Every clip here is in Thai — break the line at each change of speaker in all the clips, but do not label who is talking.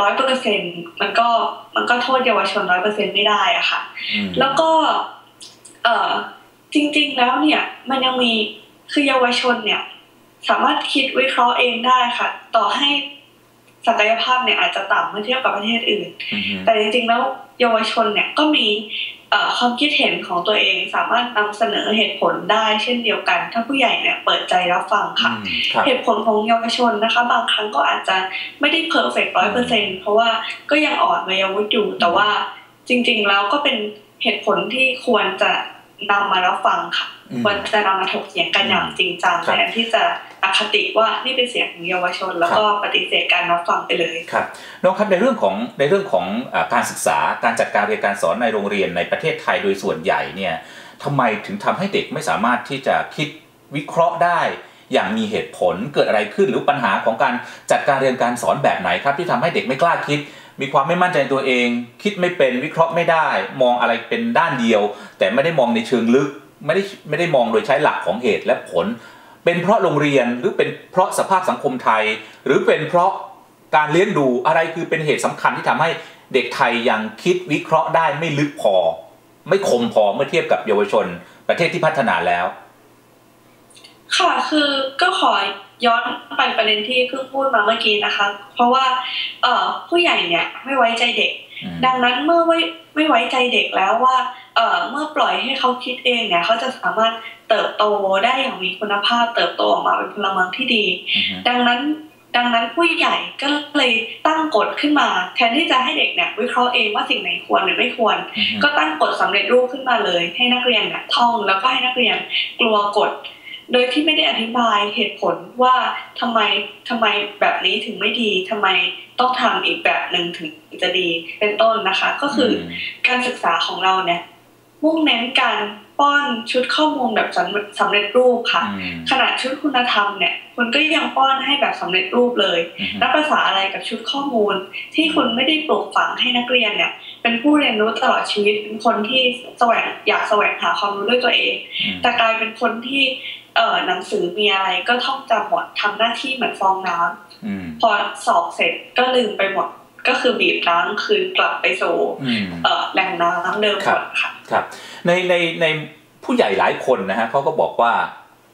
ร้อยเปอร์เซ็นมันก็มันก็โทษเยาวชนร้อยเปอร์เซ็นไม่ได้อะค่ะ แล้วก็ เออจริง ๆ แล้วเนี่ย มันยังมีคือเยาวชนเนี่ย สามารถคิดวิเคราะห์เองได้ค่ะ ต่อให้ ศักยภาพเนี่ยอาจจะต่ำเมื่อเทียบกับประเทศอื่น แต่จริงๆแล้วเยาวชนเนี่ยก็มีความคิดเห็นของตัวเองสามารถนำเสนอเหตุผลได้เช่นเดียวกัน ถ้าผู้ใหญ่เนี่ยเปิดใจรับฟังค่ะ เหตุผลของเยาวชนนะคะ บางครั้งก็อาจจะไม่ได้เพอร์เฟกต์ร้อยเปอร์เซ็นเพราะว่าก็ยังอ่อนวัยวุฒิอยู่ แต่ว่าจริง ๆ แล้วก็เป็นเหตุผลที่ควรจะนำมารับฟังค่ะควรจะนำมาถกเถียงกันอย่างจริงจังแทนที่จะ อคติว่านี่เป็นเสียงของเยาวชน แล้วก็ปฏิเสธการรับฟังไปเลย
ครับน้องครับในเรื่องของในเรื่องของการศึกษาการจัดการเรียนการสอนในโรงเรียนในประเทศไทยโดยส่วนใหญ่เนี่ยทำไมถึงทำให้เด็กไม่สามารถที่จะคิดวิเคราะห์ได้ อย่างมีเหตุผลเกิดอะไรขึ้นหรือปัญหาของการจัดการเรียนการสอนแบบไหนครับ ที่ทำให้เด็กไม่กล้าคิด มีความไม่มั่นใจตัวเอง คิดไม่เป็นวิเคราะห์ไม่ได้ มองอะไรเป็นด้านเดียว แต่ไม่ได้มองในเชิงลึกไม่ได้ไม่ได้มองโดยใช้หลักของเหตุและผล เป็นเพราะโรงเรียนหรือเป็นเพราะสภาพสังคมไทย หรือเป็นเพราะการเลี้ยงดูอะไรคือเป็นเหตุสำคัญที่ทำให้เด็กไทยยังคิดวิเคราะห์ได้ไม่ลึกพอ ไม่คมพอเมื่อเทียบกับเยาวชน ประเทศที่พัฒนาแล้ว
ค่ะคือก็ขอย้อนไปประเด็นที่เพิ่งพูดมาเมื่อกี้นะคะ เพราะว่าเอผู้ใหญ่เนี่ยไม่ไว้ใจเด็ก ดังนั้นเมื่อไม่ ไม่ไว้ใจเด็กแล้วว่าเอ่อเมื่อปล่อยให้เขาคิดเองเนี่ยเขาจะสามารถเติบโตได้อย่างมีคุณภาพ เติบโตออกมาเป็นพลเมืองที่ดี ดังนั้นดังนั้นผู้ใหญ่ก็เลยตั้งกฎขึ้นมา แทนที่จะให้เด็กเนี่ยวิเคราะห์เองว่าสิ่งไหนควรหรือไม่ควร ก็ตั้งกฎสำเร็จรูปขึ้นมาเลย ให้นักเรียนเนี่ยท่องแล้วก็ให้นักเรียนกลัวกฎ โดยที่ไม่ได้อธิบายเหตุผลว่าทำไมทำไมแบบนี้ถึงไม่ดีทำไมต้องทำอีกแบบหนึ่งถึงจะดีเป็นต้นนะคะ ก็คือการศึกษาของเราเนี่ย มุ่งเน้นการป้อนชุดข้อมูลแบบสำเร็จรูปค่ะ ขนาดชุดคุณธรรมเนี่ยคุณก็ยังป้อนให้แบบสำเร็จรูปเลยนับภาษาอะไรกับชุดข้อมูล ที่คุณไม่ได้ปลูกฝังให้นักเรียนเนี่ย เป็นผู้เรียนรู้ตลอดชีวิตเป็นคนที่แสวงอยากแสวงหาความรู้ด้วยตัวเอง แต่กลายเป็นคนที่ เออหนังสือมีอะไรก็ท่องจำหมดทำหน้าที่เหมือนฟองน้ำพอสอบเสร็จก็ลืมไปหมดก็คือบีบล้างคืนกลับไปสู่แหล่งน้ำเดิมหมดค่ะ
ครับ ในในในผู้ใหญ่หลายคนนะฮะเขาก็บอกว่า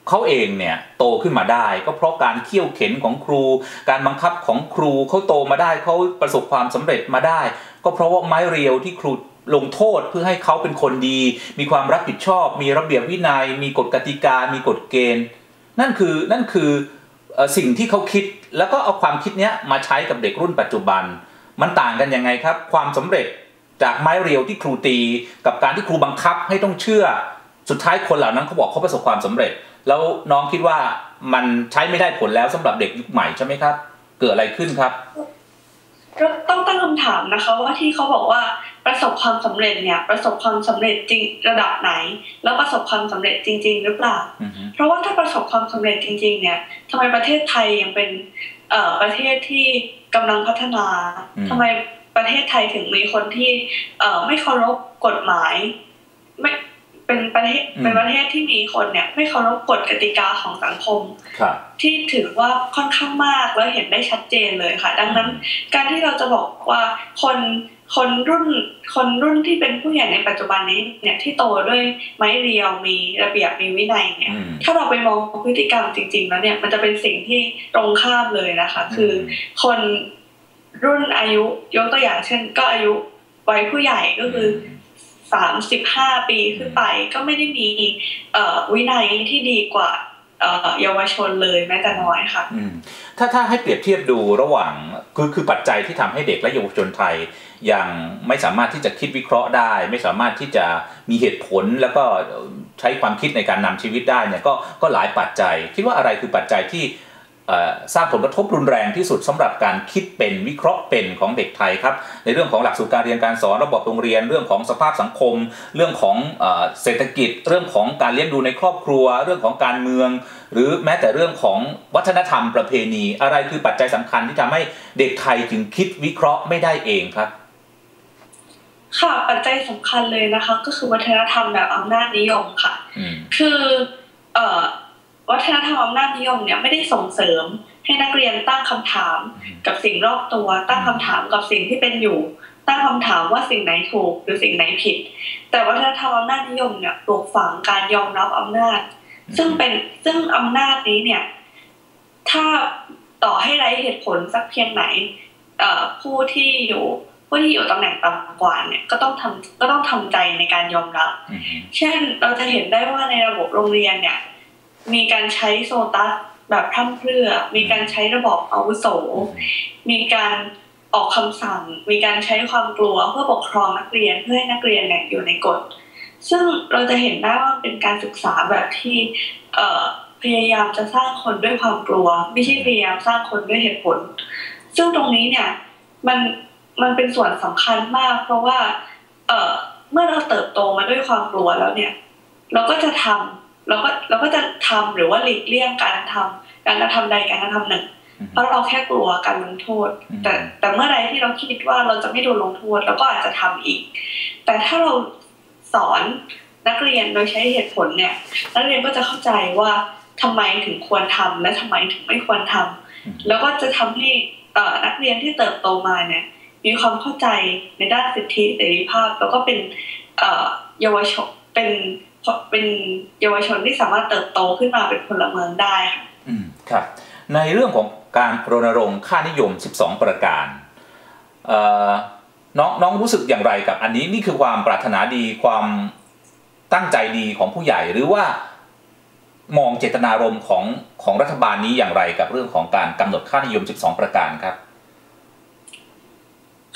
เขาเองเนี่ยโตขึ้นมาได้ ก็เพราะการเขี่ยวเข็นของครู การบังคับของครูเขาโตมาได้เขาประสบความสำเร็จมาได้ ก็เพราะว่าไม้เรียวที่ครู ลงโทษเพื่อให้เขาเป็นคนดี มีความรับผิดชอบ มีระเบียบวินยัย มีกฎกติกา มีกฎเกณฑ์ นั่นคือนั่นคือสิ่งที่เขาคิดแล้วก็เอาความคิดนี้มาใช้กับเด็กรุ่นปัจจุบัน มันต่างกันยังไงครับ ความสำเร็จจากไม้เรียวที่ครูตี กับการที่ครูบังคับให้ต้องเชื่อสุดท้ายคนเหล่านั้นเขาบอกเขาประสบความสำเร็จ แล้วน้องคิดว่ามันใช้ไม่ได้ผลแล้วสำหรับเด็กยุคใหม่ใช่ไหมครับ เกิดอะไรขึ้นครับ
ต้องตั้งคำถามนะคะว่าที่เขาบอกว่าประสบความสำเร็จเนี่ยประสบความสำเร็จจริงระดับไหน แล้วประสบความสำเร็จจริง ๆ หรือเปล่า เพราะว่าถ้าประสบความสำเร็จจริง ๆ เนี่ยทำไมประเทศไทยยังเป็นเอ่อประเทศที่กำลังพัฒนาทำไมประเทศไทยถึงมีคนที่เอ่อไม่เคารพกฎหมายไม่ เป็นประเทศเป็นประเทศที่มีคนเนี่ย ไม่เคารพกฎกติกาของสังคมที่ถือว่าค่อนข้างมากแล้วเห็นได้ชัดเจนเลยค่ะ ดังนั้น การที่เราจะบอกว่าคนคนรุ่นคนรุ่นที่เป็นผู้ใหญ่ในปัจจุบันนี้เนี่ยที่โตด้วยไม้เรียวมีระเบียบมีวินัยเนี่ยถ้าเราไปมองพฤติกรรมจริง ๆ แล้วเนี่ยมันจะเป็นสิ่งที่ตรงข้ามเลยนะคะ คือคนรุ่นอายุยกตัวอย่างเช่น ก็อายุวัยผู้ใหญ่ก็คือ สามสิบห้าปีขึ้นไปก็ไม่ได้มีวินัยที่ดีกว่าเยาวชนเลยแม้แต่น้อยค่ะ
ถ้าถ้าให้เปรียบเทียบดูระหว่างคือคือปัจจัยที่ทำให้เด็กและเยาวชนไทย ยังไม่สามารถที่จะคิดวิเคราะห์ได้ ไม่สามารถที่จะมีเหตุผลแล้วก็ใช้ความคิดในการนำชีวิตได้เนี่ยก็ก็หลายปัจจัย คิดว่าอะไรคือปัจจัยที่ สร้างผลกระทบรุนแรงที่สุดสำหรับการคิดเป็นวิเคราะห์เป็นของเด็กไทยครับในเรื่องของหลักสูตรการเรียนการสอนระบบโรงเรียน เรื่องของสภาพสังคม เรื่องของเศรษฐกิจ เรื่องของการเลี้ยงดูในครอบครัว เรื่องของการเมือง หรือแม้แต่เรื่องของวัฒนธรรมประเพณี อะไรคือปัจจัยสำคัญที่ทำให้เด็กไทยจึงคิดวิเคราะห์ไม่ได้เองครับ
ค่ะปัจจัยสำคัญเลยนะคะ ก็คือวัฒนธรรมแบบอำนาจนิยมค่ะ คือเอ่อ วัฒนธรรมอำนาจนิยมเนี่ยไม่ได้ส่งเสริมให้นักเรียนตั้งคำถามกับสิ่งรอบตัว ตั้งคำถามกับสิ่งที่เป็นอยู่ ตั้งคำถามว่าสิ่งไหนถูกหรือสิ่งไหนผิด แต่วัฒนธรรมอำนาจนิยมเนี่ยปลูกฝังการยอมรับอำนาจ ซึ่งเป็นซึ่งอำนาจนี้เนี่ย ถ้าต่อให้ไร้เหตุผลสักเพียงไหนผู้ที่อยู่ผู้ที่อยู่ตำแหน่งต่ำกว่าเนี่ยก็ต้องทำก็ต้องทำใจในการยอมรับ เช่นเราจะเห็นได้ว่าในระบบโรงเรียนเนี่ย มีการใช้โซตัสแบบพร่ำเพรื่อ มีการใช้ระบบอาวุโส มีการออกคำสั่ง มีการใช้ความกลัวเพื่อปกครองนักเรียนเพื่อให้นักเรียนเนี่ยอยู่ในกฎ ซึ่งเราจะเห็นได้ว่าเป็นการศึกษาแบบที่พยายามจะสร้างคนด้วยความกลัว ไม่ใช่พยายามสร้างคนด้วยเหตุผล ซึ่งตรงนี้เนี่ยมันมันเป็นส่วนสำคัญมาก เพราะว่าเออเมื่อเราเติบโตมาด้วยความกลัวแล้วเนี่ย เราก็จะทำ เราก็เราก็จะทำหรือว่าหลีกเลี่ยงการทำการกระทำใดการกระทำหนึ่งเพราะเราแค่กลัวการลงโทษ แต่แต่เมื่อไรที่เราคิดว่าเราจะไม่โดนลงโทษเราก็อาจจะทำอีก แต่ถ้าเราสอนนักเรียนโดยใช้เหตุผลเนี่ย นักเรียนก็จะเข้าใจว่าทำไมถึงควรทำและทำไมถึงไม่ควรทำแล้วก็จะทำให้นักเรียนที่เติบโตมาเนี่ยมีความเข้าใจในด้านสิทธิเสรีภาพ แล้วก็เป็นเยาวชน เป็นเป็นเยาวชนที่สามารถเติบโตขึ้นมาเป็นพลเมืองได้ค่ะ
อืมครับในเรื่องของการรณรงค์ค่านิยม 12 ประการน้องน้องรู้สึกอย่างไรกับอันนี้นี่คือความปรารถนาดีความตั้งใจดีของผู้ใหญ่หรือว่ามองเจตนารมณ์ของของรัฐบาลนี้อย่างไรกับเรื่องของการกำหนดค่านิยม 12 ประการครับ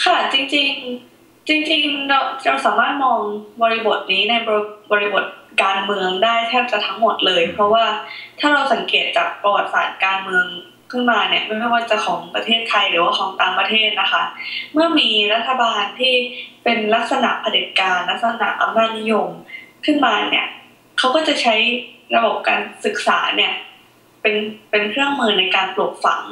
ค่ะจริงๆ จริงๆเราเราสามารถมองบริบทนี้ในบริบทการเมืองได้แทบจะทั้งหมดเลย เพราะว่าถ้าเราสังเกตจากประวัติศาสตร์การเมืองขึ้นมาเนี่ยไม่ว่าจะของประเทศไทยหรือว่าของต่างประเทศนะคะ เมื่อมีรัฐบาลที่เป็นลักษณะเผด็จการลักษณะอำนาจนิยมขึ้นมาเนี่ยเขาก็จะใช้ระบบการศึกษาเนี่ยเป็นเป็นเครื่องมือในการปลูกฝัง